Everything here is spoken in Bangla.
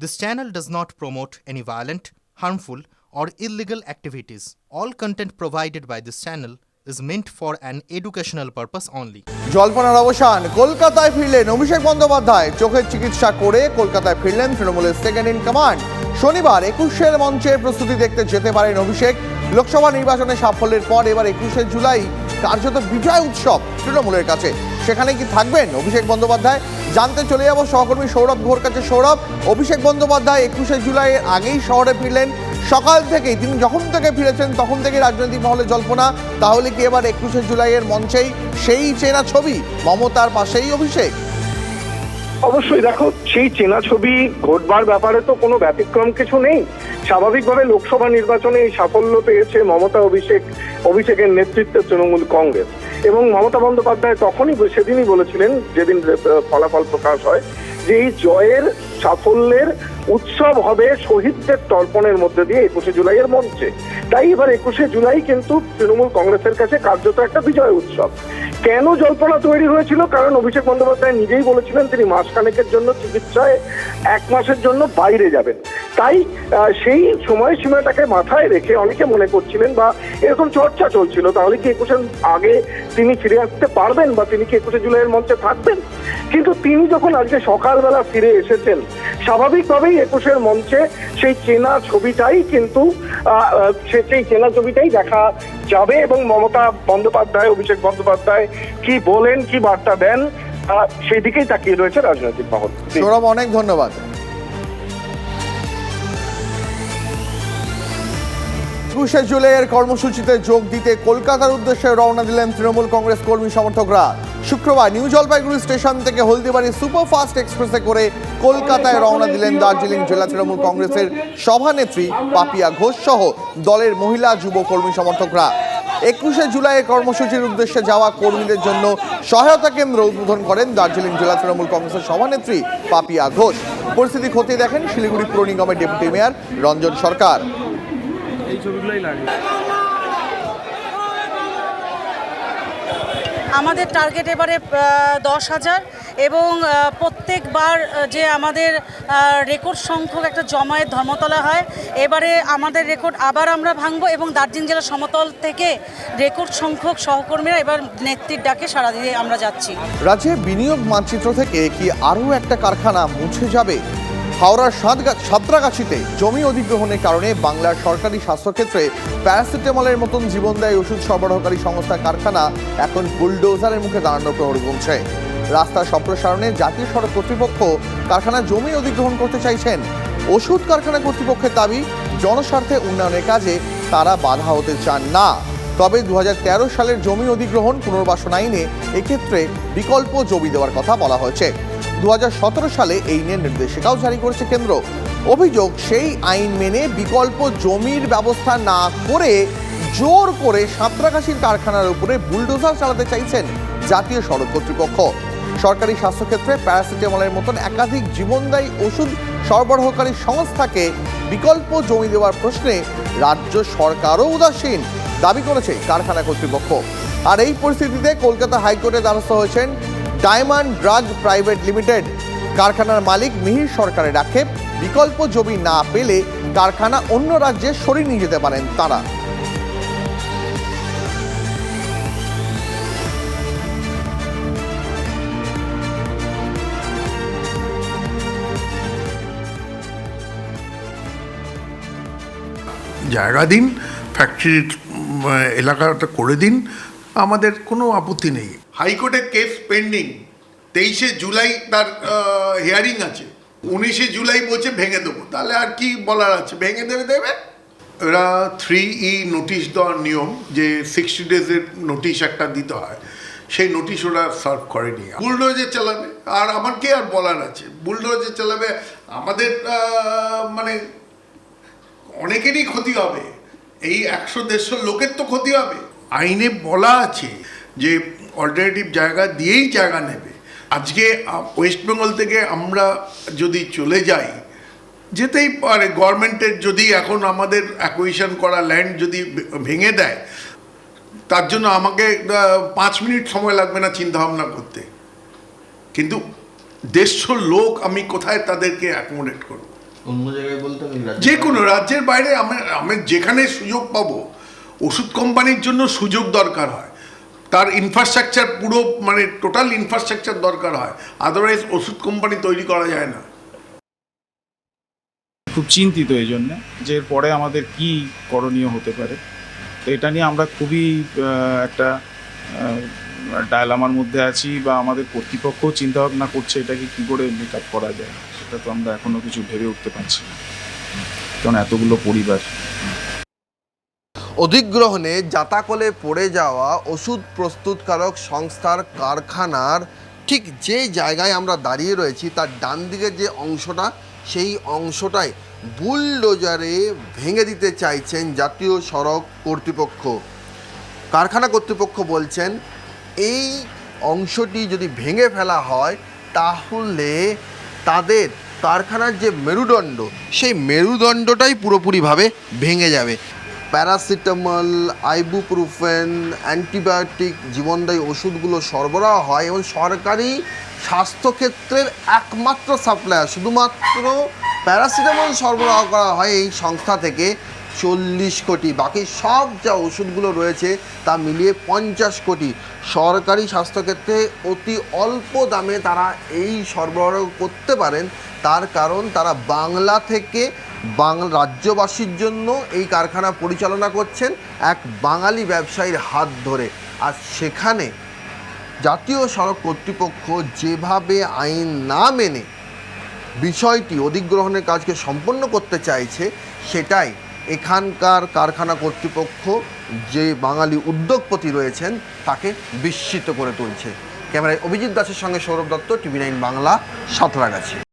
This channel does not promote any violent, harmful, or illegal activities. All content provided by this channel is meant for an educational purpose only. জল্পনার অবসান কলকাতায় ফিরলেন অভিষেক বন্দ্যোপাধ্যায় চোখের চিকিৎসা করে কলকাতায় ফিরলেন তৃণমূলের সেকেন্ড ইন কমান্ড শনিবার একুশের মঞ্চের প্রস্তুতি দেখতে যেতে পারেন অভিষেক লোকসভা নির্বাচনে সাফল্যের পর এবার একুশে জুলাই কার্যত বিজয় উৎসব তৃণমূলের কাছে। সেখানে কি থাকবেন? অভিষেক বন্দ্যোপাধ্যায়। জানতে চলে যাব সহকর্মী সৌরভ ঘোর কাছে। সৌরভ, অভিষেক বন্দ্যোপাধ্যায় একুশে জুলাইয়ের আগেই শহরে ফিরলেন। সকাল থেকেই তিনি যখন থেকে ফিরেছেন, তখন থেকে রাজনৈতিক মহলে জল্পনা। তাহলে কি এবার একুশে জুলাইয়ের মঞ্চেই সেই চেনা ছবি, মমতার পাশেই অভিষেক? অবশ্যই দেখো, সেই চেনা ছবি ঘটবার ব্যাপারে তো কোনো ব্যতিক্রম কিছু নেই। স্বাভাবিকভাবে লোকসভা নির্বাচনে এই সাফল্য পেয়েছে মমতা অভিষেক, অভিষেকের নেতৃত্বে তৃণমূল কংগ্রেস। এবং মমতা বন্দ্যোপাধ্যায় তখনই সেদিনই বলেছিলেন, যেদিন ফলাফল প্রকাশ হয়, যে এই জয়ের সাফল্যের উৎসব হবে শহীদদের তর্পণের মধ্যে দিয়ে একুশে জুলাইয়ের মঞ্চে। তাই এবার একুশে জুলাই কিন্তু তৃণমূল কংগ্রেসের কাছে কার্যত একটা বিজয় উৎসব। কেন জল্পনা তৈরি হয়েছিল? কারণ অভিষেক বন্দ্যোপাধ্যায় নিজেই বলেছিলেন তিনি মাসখানেকের জন্য চিকিৎসায় এক মাসের জন্য বাইরে যাবেন। তাই সেই সময়সীমাটাকে মাথায় রেখে অনেকে মনে করছিলেন বা এরকম চর্চা চলছিল তাহলে কি একুশের আগে তিনি ফিরে আসতে পারবেন বা তিনি কি একুশে জুলাইয়ের মঞ্চে থাকবেন? কিন্তু তিনি যখন আজকে সকালবেলা ফিরে এসেছেন স্বাভাবিকভাবেই একুশের মঞ্চে সেই চেনা ছবিটাই কিন্তু সেই চেনা ছবিটাই দেখা যাবে এবং মমতা বন্দ্যোপাধ্যায় অভিষেক বন্দ্যোপাধ্যায় কি বলেন কি বার্তা দেন আহ, সেই দিকেই তাকিয়ে রয়েছে রাজনৈতিক মহল। সৌরভ অনেক ধন্যবাদ। একুশে জুলাইয়ের কর্মসূচিতে যোগ দিতে কলকাতার উদ্দেশ্যে রওনা দিলেন তৃণমূল কংগ্রেস কর্মী সমর্থকরা। শুক্রবার নিউ জলপাইগুড়ি স্টেশন থেকে হলদিবাড়ি সুপারফাস্ট এক্সপ্রেসে করে কলকাতায় রওনা দিলেন দার্জিলিং জেলা তৃণমূল কংগ্রেসের সভানেত্রী পাপিয়া ঘোষ সহ দলের মহিলা যুব কর্মী সমর্থকরা। একুশে জুলাইয়ের কর্মসূচির উদ্দেশ্যে যাওয়া কর্মীদের জন্য সহায়তা কেন্দ্র উদ্বোধন করেন দার্জিলিং জেলা তৃণমূল কংগ্রেসের সভানেত্রী পাপিয়া ঘোষ। পরিস্থিতি খতিয়ে দেখেন শিলিগুড়ি পুর নিগমের ডেপুটি মেয়র রঞ্জন সরকার। এই ছবিগুলোই লাগে। আমাদের টার্গেট এবারে দশ হাজার এবং প্রত্যেকবার যে আমাদের রেকর্ড সংখ্যক একটা জমায়েত ধর্মতলা হয় এবারে আমাদের রেকর্ড আবার আমরা ভাঙবো এবং দার্জিলিং জেলার সমতল থেকে রেকর্ড সংখ্যক সহকর্মীরা এবার নেত্রীর ডাকে সাড়া দিয়ে আমরা যাচ্ছি। রাজ্যে বিনিয়োগ মানচিত্র থেকে কি আরও একটা কারখানা মুছে যাবে? হাওড়ার সাঁতরাগাছিতে জমি অধিগ্রহণের কারণে বাংলার সরকারি স্বাস্থ্যক্ষেত্রে প্যারাসিটামলের মতন জীবনদায়ী ওষুধ সরবরাহকারী সংস্থা কারখানা, এখন বুলডোজারের মুখে দাঁড়ানোর প্রহরী গুনছে। রাস্তা সম্প্রসারণে জাতীয় সড়ক কর্তৃপক্ষ কারখানা জমি অধিগ্রহণ করতে চাইছেন। ওষুধ কারখানা কর্তৃপক্ষের দাবি, জনস্বার্থে উন্নয়নের কাজে তারা বাধা হতে চান না। তবে দু হাজার তেরো সালের জমি অধিগ্রহণ পুনর্বাসন আইনে এক্ষেত্রে বিকল্প জমি দেওয়ার কথা বলা হয়েছে। দু হাজার সতেরো সালে এই নিয়ে নির্দেশিকাও জারি করেছে কেন্দ্র। অভিযোগ সেই আইন মেনে বিকল্প জমির ব্যবস্থা না করে জোর করে সাঁতরাগাছির কারখানার উপরে বুলডোজার চালাতে চাইছেন জাতীয় সড়ক কর্তৃপক্ষ। সরকারি স্বাস্থ্যক্ষেত্রে প্যারাসিটামলের মতন একাধিক জীবনদায়ী ওষুধ সরবরাহকারী সংস্থাকে বিকল্প জমি দেওয়ার প্রশ্নে রাজ্য সরকারও উদাসীন, দাবি করেছে কারখানা কর্তৃপক্ষ। আর এই পরিস্থিতিতে কলকাতা হাইকোর্টে দ্বারস্থ হয়েছেন ডায়মন্ড ড্রাগ প্রাইভেট লিমিটেড। কারখানার মালিক মিহির সরকারের আক্ষেপ, বিকল্প জমি না পেলে কারখানা অন্য রাজ্যে সরিয়ে নিয়ে যেতে পারেন তারা। জায়গা দিন ফ্যাক্টরির এলাকাটা করে দিন, আমাদের কোনো আপত্তি নেই। হাইকোর্টে কেস পেন্ডিং, তেইশে জুলাই তার হিয়ারিং আছে। উনিশে জুলাই বলছে ভেঙে দেবো। তাহলে আর কি বলার আছে? ভেঙে দেবে দেবে? এরা থ্রি ই নোটিশ দেওয়ার নিয়ম, যে সিক্সটি ডেজের নোটিশ একটা দিতে হয়। সেই নোটিশ ওরা সার্ভ করেনি। বুলডোজে চালাবে। আর আমার কি আর বলার আছে? বুলডোজে চালাবে। আমাদের মানে অনেকেরই ক্ষতি হবে। এই একশো দেড়শো লোকের তো ক্ষতি হবে। আইনে বলা আছে যে অল্টারনেটিভ জায়গা দিয়েই জায়গা নেবে। আজকে ওয়েস্ট বেঙ্গল থেকে আমরা যদি চলে যাই যেতেই পারে গভর্নমেন্টের যদি এখন আমাদের অ্যাকুইশন করা ল্যান্ড যদি ভেঙে দেয় তার জন্য আমাকে পাঁচ মিনিট সময় লাগবে না চিন্তা ভাবনা করতে। কিন্তু দেড়শো লোক আমি কোথায় তাদেরকে অ্যাকোমোডেট করব? অন্য জায়গায় বলতে যে কোনো রাজ্যের বাইরে আমি আমি যেখানে সুযোগ পাবো ওষুধ কোম্পানির জন্য সুযোগ দরকার হয়। তার ইনফ্রাস্ট্রাকচার পুরো মানে টোটাল ইনফ্রাস্ট্রাকচার দরকার হয়। আদারওয়াইজ ওষুধ কোম্পানি তৈরি করা যায় না। খুব চিন্তিত এই জন্যে যে এরপরে আমাদের কি করণীয় হতে পারে। তো এটা নিয়ে আমরা খুবই একটা ডায়লামার মধ্যে আছি বা আমাদের কর্তৃপক্ষও চিন্তা ভাবনা করছে এটাকে কি করে মেক আপ করা যায়। সেটা তো আমরা এখনও কিছু ভেবে উঠতে পারছি না। কারণ এতগুলো পরিবার। অধিগ্রহণে জাতাকলে পড়ে যাওয়া ওষুধ প্রস্তুতকারক সংস্থার কারখানার ঠিক যে জায়গায় আমরা দাঁড়িয়ে রয়েছি, তার ডান দিকের যে অংশটা, সেই অংশটাই বুলডোজারে ভেঙে দিতে চাইছেন জাতীয় সড়ক কর্তৃপক্ষ। কারখানা কর্তৃপক্ষ বলছেন, এই অংশটি যদি ভেঙে ফেলা হয়, তাহলে তাদের কারখানার যে মেরুদণ্ড, সেই মেরুদণ্ডটাই পুরোপুরিভাবে ভেঙে যাবে। প্যারাসিটামল, আইবুপ্রুফেন, অ্যান্টিবায়োটিক, জীবনদায়ী ওষুধগুলো সরবরাহ হয় এবং সরকারি স্বাস্থ্যক্ষেত্রের একমাত্র সাপ্লায়ার। শুধুমাত্র প্যারাসিটামল সরবরাহ করা হয় এই সংস্থা থেকে চল্লিশ কোটি। বাকি সব যা ওষুধগুলো রয়েছে তা মিলিয়ে পঞ্চাশ কোটি। সরকারি স্বাস্থ্যক্ষেত্রে অতি অল্প দামে তারা এই সরবরাহ করতে পারেন। তার কারণ তারা বাংলা থেকে বাংলা রাজ্যবাসীর জন্য এই কারখানা পরিচালনা করছেন এক বাঙালি ব্যবসায়ীর হাত ধরে। আর সেখানে জাতীয় সড়ক কর্তৃপক্ষ যেভাবে আইন না মেনে বিষয়টি অধিগ্রহণের কাজকে সম্পন্ন করতে চাইছে, সেটাই এখানকার কারখানা কর্তৃপক্ষ যে বাঙালি উদ্যোগপতি রয়েছেন, তাকে বিস্মিত করে তুলছে। ক্যামেরায় অভিজিৎ দাসের সঙ্গে সৌরভ দত্ত, টিভি নাইন বাংলা, সাঁতরাগাছি।